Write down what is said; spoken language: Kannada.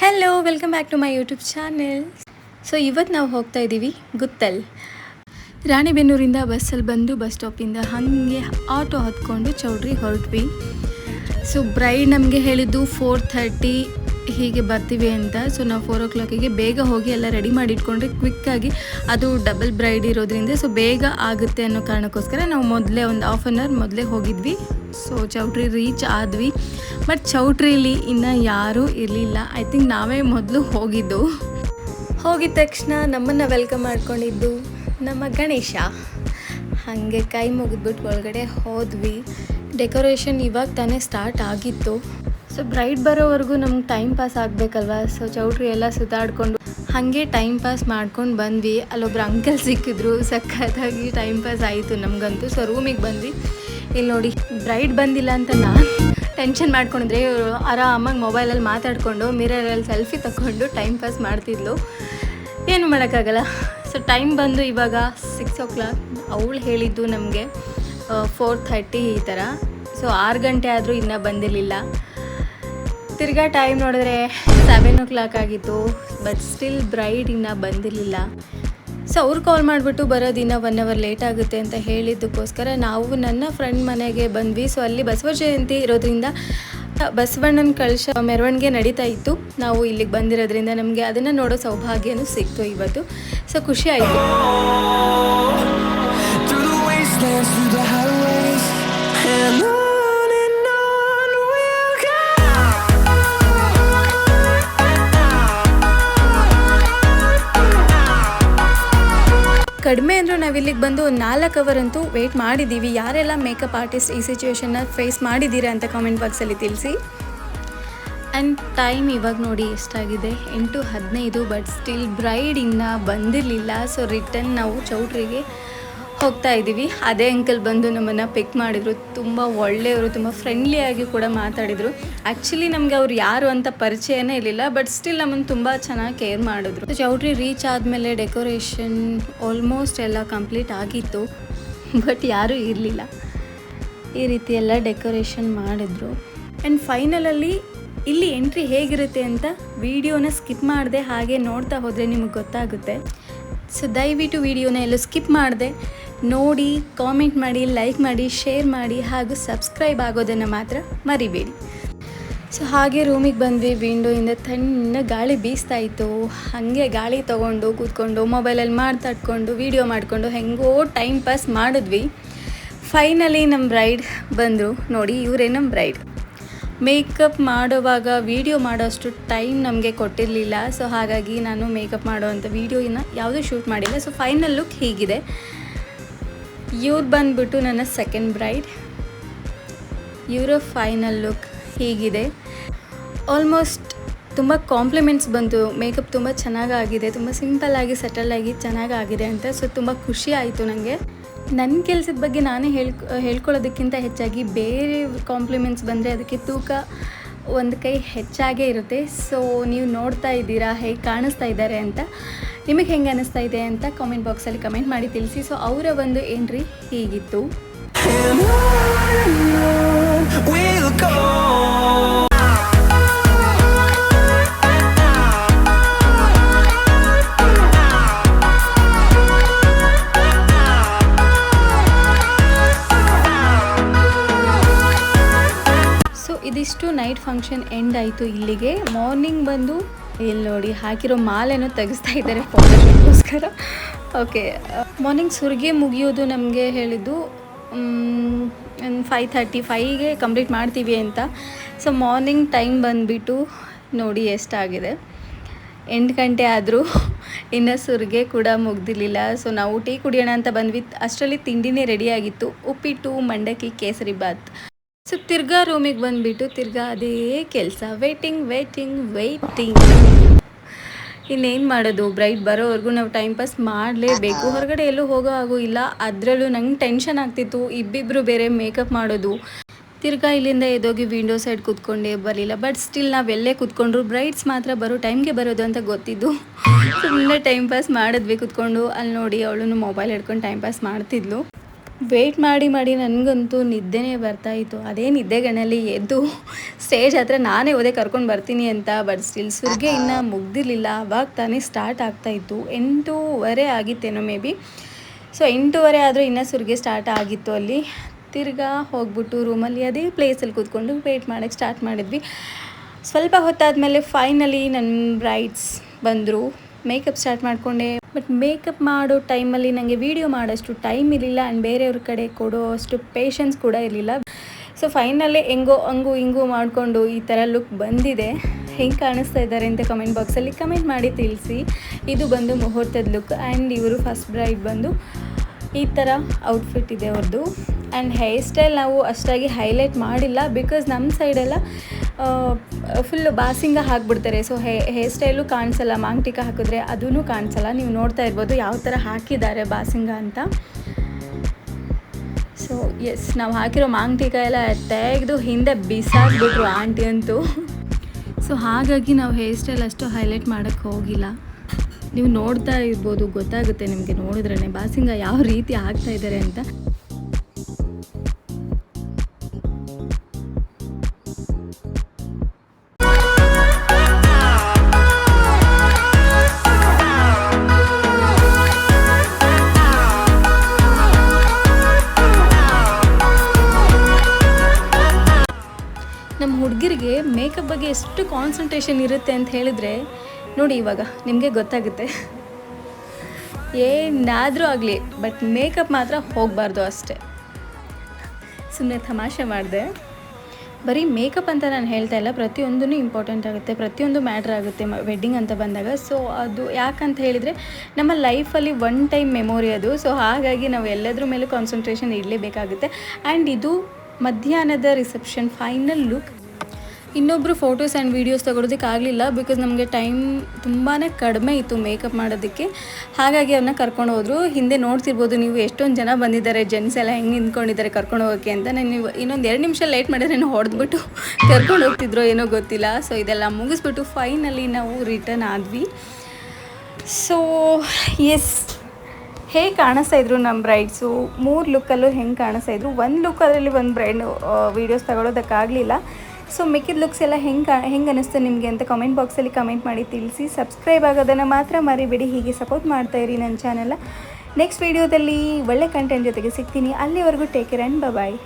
Hello welcome back to my YouTube channel so ಇವತ್ತು ನಾವು ಹೋಗ್ತಾ ಇದ್ದೀವಿ ಗುತ್ತಲ್. ರಾಣಿಬೆನ್ನೂರಿಂದ ಬಸ್ಸಲ್ಲಿ ಬಂದು ಬಸ್ ಸ್ಟಾಪಿಂದ ಹಾಗೆ ಆಟೋ ಹತ್ಕೊಂಡು ಚೌಡ್ರಿ ಹೊರಟ್ವಿ. ಸೊ ಬ್ರೈಡ್ ನಮಗೆ ಹೇಳಿದ್ದು ಫೋರ್ ಥರ್ಟಿ ಹೀಗೆ ಬರ್ತೀವಿ ಅಂತ. ಸೊ ನಾವು ಫೋರ್ ಓ ಕ್ಲಾಕಿಗೆ ಬೇಗ ಹೋಗಿ ಎಲ್ಲ ರೆಡಿ ಮಾಡಿ ಇಟ್ಕೊಂಡ್ರೆ ಕ್ವಿಕ್ಕಾಗಿ ಅದು ಡಬಲ್ ಬ್ರೈಡ್ ಇರೋದ್ರಿಂದ ಸೊ ಬೇಗ ಆಗುತ್ತೆ ಅನ್ನೋ ಕಾರಣಕ್ಕೋಸ್ಕರ ನಾವು ಮೊದಲೇ ಒಂದು ಹಾಫ್ ಆನ್ ಅವರ್ ಮೊದಲೇ ಹೋಗಿದ್ವಿ. ಸೊ ಚೌಟ್ರಿ ರೀಚ್ ಆದ್ವಿ. ಬಟ್ ಚೌಟ್ರಿಲಿ ಇನ್ನು ಯಾರೂ ಇರಲಿಲ್ಲ. ಐ ಥಿಂಕ್ ನಾವೇ ಮೊದಲು ಹೋಗಿದ್ದು. ಹೋಗಿದ ತಕ್ಷಣ ನಮ್ಮನ್ನು ವೆಲ್ಕಮ್ ಮಾಡ್ಕೊಂಡಿದ್ದು ನಮ್ಮ ಗಣೇಶ. ಹಾಗೆ ಕೈ ಮುಗಿದ್ಬಿಟ್ಟು ಒಳಗಡೆ ಹೋದ್ವಿ. ಡೆಕೋರೇಷನ್ ಇವಾಗ ತಾನೇ ಸ್ಟಾರ್ಟ್ ಆಗಿತ್ತು. ಸೊ ಬ್ರೈಡ್ ಬರೋವರೆಗೂ ನಮ್ಗೆ ಟೈಮ್ ಪಾಸ್ ಆಗಬೇಕಲ್ವ? ಸೊ ಚೌಟ್ರಿ ಎಲ್ಲ ಸುತ್ತಾಡ್ಕೊಂಡು ಹಾಗೆ ಟೈಮ್ ಪಾಸ್ ಮಾಡ್ಕೊಂಡು ಬಂದ್ವಿ. ಅಲ್ಲೊಬ್ರು ಅಂಕಲ್ ಸಿಕ್ಕಿದ್ರು. ಸಖತ್ತಾಗಿ ಟೈಮ್ ಪಾಸ್ ಆಯಿತು ನಮಗಂತೂ. ಸೊ ರೂಮಿಗೆ ಬಂದ್ವಿ. ಇಲ್ಲಿ ನೋಡಿ ಬ್ರೈಡ್ ಬಂದಿಲ್ಲ ಅಂತ ನಾನು ಟೆನ್ಷನ್ ಮಾಡ್ಕೊಂಡಿದ್ರೆ ಇವರು ಆರಾಮಾಗಿ ಮೊಬೈಲಲ್ಲಿ ಮಾತಾಡಿಕೊಂಡು ಮಿರರಲ್ಲಿ ಸೆಲ್ಫಿ ತಗೊಂಡು ಟೈಮ್ ಪಾಸ್ ಮಾಡ್ತಿದ್ಲು. ಏನು ಮಾಡೋಕ್ಕಾಗಲ್ಲ. ಸೊ ಟೈಮ್ ಬಂದು ಇವಾಗ ಸಿಕ್ಸ್ ಓ ಕ್ಲಾಕ್ ಅವಳು ಹೇಳಿದ್ದು ನಮಗೆ ಫೋರ್ ಥರ್ಟಿ ಈ ಥರ ಸೊ ಆರು ಗಂಟೆ ಆದರೂ ಇನ್ನೂ ಬಂದಿರಲಿಲ್ಲ. ತಿರ್ಗಾ ಟೈಮ್ ನೋಡಿದ್ರೆ ಸೆವೆನ್ ಓ ಕ್ಲಾಕ್ ಆಗಿತ್ತು ಬಟ್ ಸ್ಟಿಲ್ ಬ್ರೈಡ್ ಇನ್ನೂ ಬಂದಿರಲಿಲ್ಲ. ಸೊ ಅವ್ರು ಕಾಲ್ ಮಾಡಿಬಿಟ್ಟು ಬರೋದಿನ ಒನ್ ಅವರ್ ಲೇಟ್ ಆಗುತ್ತೆ ಅಂತ ಹೇಳಿದ್ದಕ್ಕೋಸ್ಕರ ನಾವು ನನ್ನ ಫ್ರೆಂಡ್ ಮನೆಗೆ ಬಂದ್ವಿ. ಸೊ ಅಲ್ಲಿ ಬಸವ ಜಯಂತಿ ಇರೋದ್ರಿಂದ ಬಸವಣ್ಣನ ಕಳಶ ಮೆರವಣಿಗೆ ನಡೀತಾ ಇತ್ತು. ನಾವು ಇಲ್ಲಿಗೆ ಬಂದಿರೋದ್ರಿಂದ ನಮಗೆ ಅದನ್ನು ನೋಡೋ ಸೌಭಾಗ್ಯನೂ ಸಿಕ್ತು ಇವತ್ತು. ಸೊ ಖುಷಿ ಆಯಿತು. Through ನಾವು ಇಲ್ಲಿಗೆ ಬಂದು ನಾಲ್ಕು ಅವರ್ ಅಂತೂ ವೆಯ್ಟ್ ಮಾಡಿದ್ದೀವಿ ಯಾರೆಲ್ಲ ಮೇಕಪ್ ಆರ್ಟಿಸ್ಟ್ ಈ ಸಿಚುವೇಶನ್ನ ಫೇಸ್ ಮಾಡಿದ್ದೀರಾ ಅಂತ ಕಾಮೆಂಟ್ ಬಾಕ್ಸಲ್ಲಿ ತಿಳಿಸಿ. ಆ್ಯಂಡ್ ಟೈಮ್ ಇವಾಗ ನೋಡಿ ಎಷ್ಟಾಗಿದೆ. ಎಂಟು ಹದಿನೈದು ಬಟ್ ಸ್ಟಿಲ್ ಬ್ರೈಡ್ ಇನ್ನೂ ಬಂದಿರಲಿಲ್ಲ. ಸೊ ರಿಟರ್ನ್ ನಾವು ಚೌಟ್ರಿಗೆ ಹೋಗ್ತಾ ಇದ್ದೀವಿ. ಅದೇ ಅಂಕಲ್ ಬಂದು ನಮ್ಮನ್ನು ಪಿಕ್ ಮಾಡಿದರು. ತುಂಬ ಒಳ್ಳೆಯವರು, ತುಂಬ ಫ್ರೆಂಡ್ಲಿಯಾಗಿ ಕೂಡ ಮಾತಾಡಿದರು. ಆ್ಯಕ್ಚುಲಿ ನಮಗೆ ಅವ್ರು ಯಾರು ಅಂತ ಪರಿಚಯನೇ ಇರಲಿಲ್ಲ ಬಟ್ ಸ್ಟಿಲ್ ನಮ್ಮನ್ನು ತುಂಬ ಚೆನ್ನಾಗಿ ಕೇರ್ ಮಾಡಿದ್ರು. ಚೌಟ್ರಿ ರೀಚ್ ಆದಮೇಲೆ ಡೆಕೋರೇಷನ್ ಆಲ್ಮೋಸ್ಟ್ ಎಲ್ಲ ಕಂಪ್ಲೀಟ್ ಆಗಿತ್ತು ಬಟ್ ಯಾರೂ ಇರಲಿಲ್ಲ. ಈ ರೀತಿ ಎಲ್ಲ ಡೆಕೋರೇಷನ್ ಮಾಡಿದ್ರು. ಆ್ಯಂಡ್ ಫೈನಲಲ್ಲಿ ಇಲ್ಲಿ ಎಂಟ್ರಿ ಹೇಗಿರುತ್ತೆ ಅಂತ ವಿಡಿಯೋನ ಸ್ಕಿಪ್ ಮಾಡಿದೆ ಹಾಗೆ ನೋಡ್ತಾ ಹೋದರೆ ನಿಮಗೆ ಗೊತ್ತಾಗುತ್ತೆ. ಸೊ ದಯವಿಟ್ಟು ವಿಡಿಯೋನ ಎಲ್ಲೂ ಸ್ಕಿಪ್ ಮಾಡಿದೆ. ನೋಡಿ ಕಾಮೆಂಟ್ ಮಾಡಿ ಲೈಕ್ ಮಾಡಿ ಶೇರ್ ಮಾಡಿ ಹಾಗೂ ಸಬ್ಸ್ಕ್ರೈಬ್ ಆಗೋದನ್ನು ಮಾತ್ರ ಮರಿಬೇಡಿ. ಸೊ ಹಾಗೆ ರೂಮಿಗೆ ಬಂದ್ವಿ ವಿಂಡೋಯಿಂದ ತಣ್ಣ ಗಾಳಿ ಬೀಸ್ತಾ ಇತ್ತು. ಹಾಗೆ ಗಾಳಿ ತೊಗೊಂಡು ಕೂತ್ಕೊಂಡು ಮೊಬೈಲಲ್ಲಿ ಮಾತಾಡ್ಕೊಂಡು ವೀಡಿಯೋ ಮಾಡಿಕೊಂಡು ಹೆಂಗೋ ಟೈಮ್ ಪಾಸ್ ಮಾಡಿದ್ವಿ. ಫೈನಲಿ ನಮ್ಮ ಬ್ರೈಡ್ ಬಂದರು. ನೋಡಿ, ಇವರೇ ನಮ್ಮ ಬ್ರೈಡ್ ಮೇಕಪ್ ಮಾಡುವಾಗ ವೀಡಿಯೋ ಮಾಡೋಷ್ಟು ಟೈಮ್ ನಮಗೆ ಕೊಟ್ಟಿರಲಿಲ್ಲ. ಸೊ ಹಾಗಾಗಿ ನಾನು ಮೇಕಪ್ ಮಾಡೋವಂಥ ವೀಡಿಯೋನ ಯಾವುದೂ ಶೂಟ್ ಮಾಡಿಲ್ಲ. ಸೊ ಫೈನಲ್ ಲುಕ್ ಹೀಗಿದೆ. ಇವ್ರು ಬಂದ್ಬಿಟ್ಟು ನನ್ನ ಸೆಕೆಂಡ್ ಬ್ರೈಡ್ ಇವರ ಫೈನಲ್ ಲುಕ್ ಹೀಗಿದೆ. ಆಲ್ಮೋಸ್ಟ್ ತುಂಬ ಕಾಂಪ್ಲಿಮೆಂಟ್ಸ್ ಬಂತು ಮೇಕಪ್ ತುಂಬ ಚೆನ್ನಾಗಾಗಿದೆ, ತುಂಬ ಸಿಂಪಲ್ಲಾಗಿ ಸೆಟಲಾಗಿ ಚೆನ್ನಾಗಾಗಿದೆ ಅಂತ ಸೊ ತುಂಬ ಖುಷಿ ಆಯಿತು ನನಗೆ ನನ್ನ ಕೆಲಸದ ಬಗ್ಗೆ ನಾನೇ ಹೇಳ್ ಹೇಳ್ಕೊಳ್ಳೋದಕ್ಕಿಂತ ಹೆಚ್ಚಾಗಿ ಬೇರೆ ಕಾಂಪ್ಲಿಮೆಂಟ್ಸ್ ಬಂದರೆ ಅದಕ್ಕೆ ತೂಕ ಒಂದು ಕೈ ಹೆಚ್ಚಾಗೇ ಇರುತ್ತೆ. ಸೊ ನೀವು ನೋಡ್ತಾ ಇದ್ದೀರಾ, ಹೇಗೆ ಕಾಣಿಸ್ತಾ ಇದ್ದಾರೆ ಅಂತ ನಿಮಗೆ ಹೆಂಗೆ ಅನ್ನಿಸ್ತಾ ಇದೆ ಅಂತ ಕಾಮೆಂಟ್ ಬಾಕ್ಸಲ್ಲಿ ಕಮೆಂಟ್ ಮಾಡಿ ತಿಳಿಸಿ. ಸೊ ಅವರ ಒಂದು ಎಂಟ್ರಿ ಹೀಗಿತ್ತು. ಇದಿಷ್ಟು ನೈಟ್ ಫಂಕ್ಷನ್ ಎಂಡ್ ಆಯಿತು ಇಲ್ಲಿಗೆ. ಮಾರ್ನಿಂಗ್ ಬಂದು ಇಲ್ಲಿ ನೋಡಿ ಹಾಕಿರೋ ಮಾಲೆನೂ ತೆಗೆಸ್ತಾ ಇದ್ದಾರೆ ಫೋಟೋಶೂಟ್ಗೋಸ್ಕರ ಓಕೆ ಮಾರ್ನಿಂಗ್ ಸುರ್ಗೆ ಮುಗಿಯೋದು ನಮಗೆ ಹೇಳಿದ್ದು ಫೈವ್ ಥರ್ಟಿ ಫೈವ್ಗೆ ಕಂಪ್ಲೀಟ್ ಮಾಡ್ತೀವಿ ಅಂತ. ಸೊ ಮಾರ್ನಿಂಗ್ ಟೈಮ್ ಬಂದುಬಿಟ್ಟು ನೋಡಿ ಎಷ್ಟಾಗಿದೆ. ಎಂಟು ಗಂಟೆ ಆದರೂ ಇನ್ನು ಸುರ್ಗೆ ಕೂಡ ಮುಗ್ದಿರಲಿಲ್ಲ. ಸೊ ನಾವು ಟೀ ಕುಡಿಯೋಣ ಅಂತ ಬಂದ್ವಿ. ಅಷ್ಟರಲ್ಲಿ ತಿಂಡಿನೇ ರೆಡಿಯಾಗಿತ್ತು ಉಪ್ಪಿಟ್ಟು, ಮಂಡಕ್ಕಿ, ಕೇಸರಿ ಬಾತ್ ಸೊ ತಿರ್ಗಾ ರೂಮಿಗೆ ಬಂದುಬಿಟ್ಟು ತಿರ್ಗಾ ಅದೇ ಕೆಲಸ. ವೇಟಿಂಗ್ ವೇಟಿಂಗ್ ವೇಟಿಂಗ್ ಇನ್ನೇನು ಮಾಡೋದು? ಬ್ರೈಟ್ ಬರೋವರೆಗೂ ನಾವು ಟೈಮ್ ಪಾಸ್ ಮಾಡಲೇಬೇಕು. ಹೊರಗಡೆ ಎಲ್ಲೂ ಹೋಗೋ ಹಾಗೂ ಇಲ್ಲ. ಅದರಲ್ಲೂ ನಂಗೆ ಟೆನ್ಷನ್ ಆಗ್ತಿತ್ತು. ಇಬ್ಬಿಬ್ಬರು ಬೇರೆ ಮೇಕಪ್ ಮಾಡೋದು. ತಿರ್ಗಾ ಇಲ್ಲಿಂದ ಎದೋಗಿ ವಿಂಡೋ ಸೈಡ್ ಕೂತ್ಕೊಂಡೇ ಬರಲಿಲ್ಲ. ಬಟ್ ಸ್ಟಿಲ್ ನಾವೆಲ್ಲೇ ಕೂತ್ಕೊಂಡ್ರು ಬ್ರೈಟ್ಸ್ ಮಾತ್ರ ಬರೋ ಟೈಮ್ಗೆ ಬರೋದು ಅಂತ ಗೊತ್ತಿದ್ದು. ಸುಮ್ಮನೆ ಟೈಮ್ ಪಾಸ್ ಮಾಡಿದ್ವಿ ಕೂತ್ಕೊಂಡು. ಅಲ್ಲಿ ನೋಡಿ ಅವಳು ಮೊಬೈಲ್ ಹಿಡ್ಕೊಂಡು ಟೈಮ್ ಪಾಸ್ ಮಾಡ್ತಿದ್ಲು. ವೆಯ್ಟ್ ಮಾಡಿ ಮಾಡಿ ನನಗಂತೂ ನಿದ್ದೆನೇ ಬರ್ತಾಯಿತ್ತು ಅದೇ ನಿದ್ದೆಗಣ್ಣಲ್ಲಿ ಎದ್ದು ಸ್ಟೇಜ್ ಹತ್ರ ನಾನೇ ಓದೇ ಕರ್ಕೊಂಡು ಬರ್ತೀನಿ ಅಂತ ಬಟ್ ಸ್ಟಿಲ್ ಸುರ್ಗೆ ಇನ್ನೂ ಮುಗ್ದಿರಲಿಲ್ಲ. ಅವಾಗ ತಾನೇ ಸ್ಟಾರ್ಟ್ ಆಗ್ತಾಯಿತ್ತು ಎಂಟೂವರೆ ಆಗಿತ್ತೇನೋ ಮೇ ಬಿ ಸೊ ಎಂಟೂವರೆ ಆದರೂ ಇನ್ನೂ ಸುರ್ಗೆ ಸ್ಟಾರ್ಟ್ ಆಗಿತ್ತು ಅಲ್ಲಿ. ತಿರ್ಗಾ ಹೋಗ್ಬಿಟ್ಟು ರೂಮಲ್ಲಿ ಅದೇ ಪ್ಲೇಸಲ್ಲಿ ಕೂತ್ಕೊಂಡು ವೆಯ್ಟ್ ಮಾಡೋಕ್ಕೆ ಸ್ಟಾರ್ಟ್ ಮಾಡಿದ್ವಿ. ಸ್ವಲ್ಪ ಹೊತ್ತಾದಮೇಲೆ ಫೈನಲಿ ನನ್ನ ಬ್ರೈಡ್ಸ್ ಬಂದರು. ಮೇಕಪ್ ಸ್ಟಾರ್ಟ್ ಮಾಡಿಕೊಂಡೆ. ಬಟ್ ಮೇಕಪ್ ಮಾಡೋ ಟೈಮಲ್ಲಿ ನನಗೆ ವೀಡಿಯೋ ಮಾಡೋಷ್ಟು ಟೈಮ್ ಇರಲಿಲ್ಲ ಆ್ಯಂಡ್ ಬೇರೆಯವ್ರ ಕಡೆ ಕೊಡೋ ಅಷ್ಟು ಪೇಷನ್ಸ್ ಕೂಡ ಇರಲಿಲ್ಲ. ಸೊ ಫೈನಲಿ ಹೆಂಗೋ ಹಂಗು ಹಿಂಗು ಮಾಡಿಕೊಂಡು ಈ ಥರ ಲುಕ್ ಬಂದಿದೆ. ಹೆಂಗೆ ಕಾಣಿಸ್ತಾ ಇದ್ದಾರೆ ಅಂತ ಕಮೆಂಟ್ ಬಾಕ್ಸಲ್ಲಿ ಕಮೆಂಟ್ ಮಾಡಿ ತಿಳಿಸಿ. ಇದು ಬಂದು ಮುಹೂರ್ತದ ಲುಕ್ ಆ್ಯಂಡ್ ಇವರು ಫಸ್ಟ್ ಬ್ರೈಡ್ ಬಂದು ಈ ಥರ ಔಟ್ಫಿಟ್ ಇದೆ ಅವ್ರದ್ದು ಆ್ಯಂಡ್ ಹೇರ್ ಸ್ಟೈಲ್ ನಾವು ಅಷ್ಟಾಗಿ ಹೈಲೈಟ್ ಮಾಡಿಲ್ಲ ಬಿಕಾಸ್ ನಮ್ಮ ಸೈಡೆಲ್ಲ ಫುಲ್ ಬಾಸಿಂಗ ಹಾಕ್ಬಿಡ್ತಾರೆ. ಸೊ ಹೇ ಹೇರ್ ಸ್ಟೈಲು ಕಾಣಿಸಲ್ಲ, ಮಾಂಗ್ಟಿಕ ಹಾಕಿದ್ರೆ ಅದೂ ಕಾಣಿಸಲ್ಲ. ನೀವು ನೋಡ್ತಾ ಇರ್ಬೋದು ಯಾವ ಥರ ಹಾಕಿದ್ದಾರೆ ಬಾಸಿಂಗ ಅಂತ. ಸೊ ಎಸ್ ನಾವು ಹಾಕಿರೋ ಮಾಂಗ್ಟಿಕ ಎಲ್ಲ ತೆಗೆದು ಹಿಂದೆ ಬಿಸಾಕ್ಬಿಟ್ರು ಆಂಟಿ ಅಂತೂ. ಸೊ ಹಾಗಾಗಿ ನಾವು ಹೇರ್ ಸ್ಟೈಲ್ ಅಷ್ಟು ಹೈಲೈಟ್ ಮಾಡೋಕ್ಕೆ ಹೋಗಿಲ್ಲ. ನೀವು ನೋಡ್ತಾ ಇರ್ಬೋದು, ಗೊತ್ತಾಗುತ್ತೆ ನಿಮಗೆ ನೋಡಿದ್ರೇ ಬಾಸಿಂಗ ಯಾವ ರೀತಿ ಆಗ್ತಾ ಇದ್ದಾರೆ ಅಂತ. ಹುಡುಗಿರಿಗೆ ಮೇಕಪ್ ಬಗ್ಗೆ ಎಷ್ಟು ಕಾನ್ಸಂಟ್ರೇಷನ್ ಇರುತ್ತೆ ಅಂತ ಹೇಳಿದರೆ, ನೋಡಿ ಇವಾಗ ನಿಮಗೆ ಗೊತ್ತಾಗುತ್ತೆ. ಏನಾದರೂ ಆಗಲಿ ಬಟ್ ಮೇಕಪ್ ಮಾತ್ರ ಹೋಗಬಾರ್ದು ಅಷ್ಟೇ. ಸುಮ್ಮನೆ ತಮಾಷೆ ಮಾಡಿದೆ. ಬರೀ ಮೇಕಪ್ ಅಂತ ನಾನು ಹೇಳ್ತಾ ಇಲ್ಲ ಪ್ರತಿಯೊಂದೂ ಇಂಪಾರ್ಟೆಂಟ್ ಆಗುತ್ತೆ, ಪ್ರತಿಯೊಂದು ಮ್ಯಾಟ್ರ್ ಆಗುತ್ತೆ ವೆಡ್ಡಿಂಗ್ ಅಂತ ಬಂದಾಗ. ಸೊ ಅದು ಯಾಕಂತ ಹೇಳಿದರೆ, ನಮ್ಮ ಲೈಫಲ್ಲಿ ಒನ್ ಟೈಮ್ ಮೆಮೊರಿ ಅದು. ಸೊ ಹಾಗಾಗಿ ನಾವು ಎಲ್ಲದ್ರ ಮೇಲೂ ಕಾನ್ಸಂಟ್ರೇಷನ್ ಇಡಲೇಬೇಕಾಗುತ್ತೆ ಆ್ಯಂಡ್ ಇದು ಮಧ್ಯಾಹ್ನದ ರಿಸೆಪ್ಷನ್ ಫೈನಲ್ ಲುಕ್ ಇನ್ನೊಬ್ಬರು ಫೋಟೋಸ್ ಆ್ಯಂಡ್ ವೀಡಿಯೋಸ್ ತೊಗೊಳೋದಕ್ಕೆ ಆಗಲಿಲ್ಲ ಬಿಕಾಸ್ ನಮಗೆ ಟೈಮ್ ತುಂಬಾ ಕಡಿಮೆ ಇತ್ತು ಮೇಕಪ್ ಮಾಡೋದಕ್ಕೆ. ಹಾಗಾಗಿ ಅವ್ರನ್ನ ಕರ್ಕೊಂಡು ಹೋದರು. ಹಿಂದೆ ನೋಡ್ತಿರ್ಬೋದು ನೀವು ಎಷ್ಟೊಂದು ಜನ ಬಂದಿದ್ದಾರೆ ಜೆಂಟ್ಸ್ ಎಲ್ಲ ಹೆಂಗೆ ನಿಂತ್ಕೊಂಡಿದ್ದಾರೆ ಕರ್ಕೊಂಡು ಹೋಗೋಕ್ಕೆ ಅಂತ. ನಾನು ನೀವು ಇನ್ನೊಂದು ಎರಡು ನಿಮಿಷ ಲೇಟ್ ಮಾಡಿದ್ರೆ ನಾನು ಹೊಡೆದ್ಬಿಟ್ಟು ಕರ್ಕೊಂಡು ಹೋಗ್ತಿದ್ರೋ ಏನೋ ಗೊತ್ತಿಲ್ಲ. ಸೊ ಇದೆಲ್ಲ ಮುಗಿಸ್ಬಿಟ್ಟು ಫೈನಲಿ ನಾವು ರಿಟರ್ನ್ ಆದ್ವಿ. ಸೊ ಎಸ್ ಹೇಗೆ ಕಾಣಿಸ್ತಾ ಇದ್ರು ನಮ್ಮ ಬ್ರೈಡ್ಸು ಮೂರು ಲುಕ್ಕಲ್ಲೂ ಹೆಂಗೆ ಕಾಣಿಸ್ತಾ ಇದ್ರು? ಒಂದು ಲುಕ್ ಅದರಲ್ಲಿ ಒಂದು ಬ್ರೈಡ್ ವೀಡಿಯೋಸ್ ತಗೊಳ್ಳೋದಕ್ಕಾಗಲಿಲ್ಲ ಸೊ ಮಿಕ್ಕಿದ ಲುಕ್ಸ್ ಎಲ್ಲ ಹೆಂಗೆ ಹೆಂಗೆ ಅನ್ನಿಸ್ತು ನಿಮಗೆ ಅಂತ ಕಮೆಂಟ್ ಬಾಕ್ಸಲ್ಲಿ ಕಮೆಂಟ್ ಮಾಡಿ ತಿಳಿಸಿ. ಸಬ್ಸ್ಕ್ರೈಬ್ ಆಗೋದನ್ನು ಮಾತ್ರ ಮರಿಬೇಡಿ, ಹೀಗೆ ಸಪೋರ್ಟ್ ಮಾಡ್ತಾ ಇರಿ ನನ್ನ ಚಾನೆಲ್ ನೆಕ್ಸ್ಟ್ ವೀಡಿಯೋದಲ್ಲಿ ಒಳ್ಳೆ ಕಂಟೆಂಟ್ ಜೊತೆಗೆ ಸಿಗ್ತೀನಿ. ಅಲ್ಲಿವರೆಗೂ ಟೇಕ್ ಕೇರ್ ಆ್ಯಂಡ್ ಬಾಯ್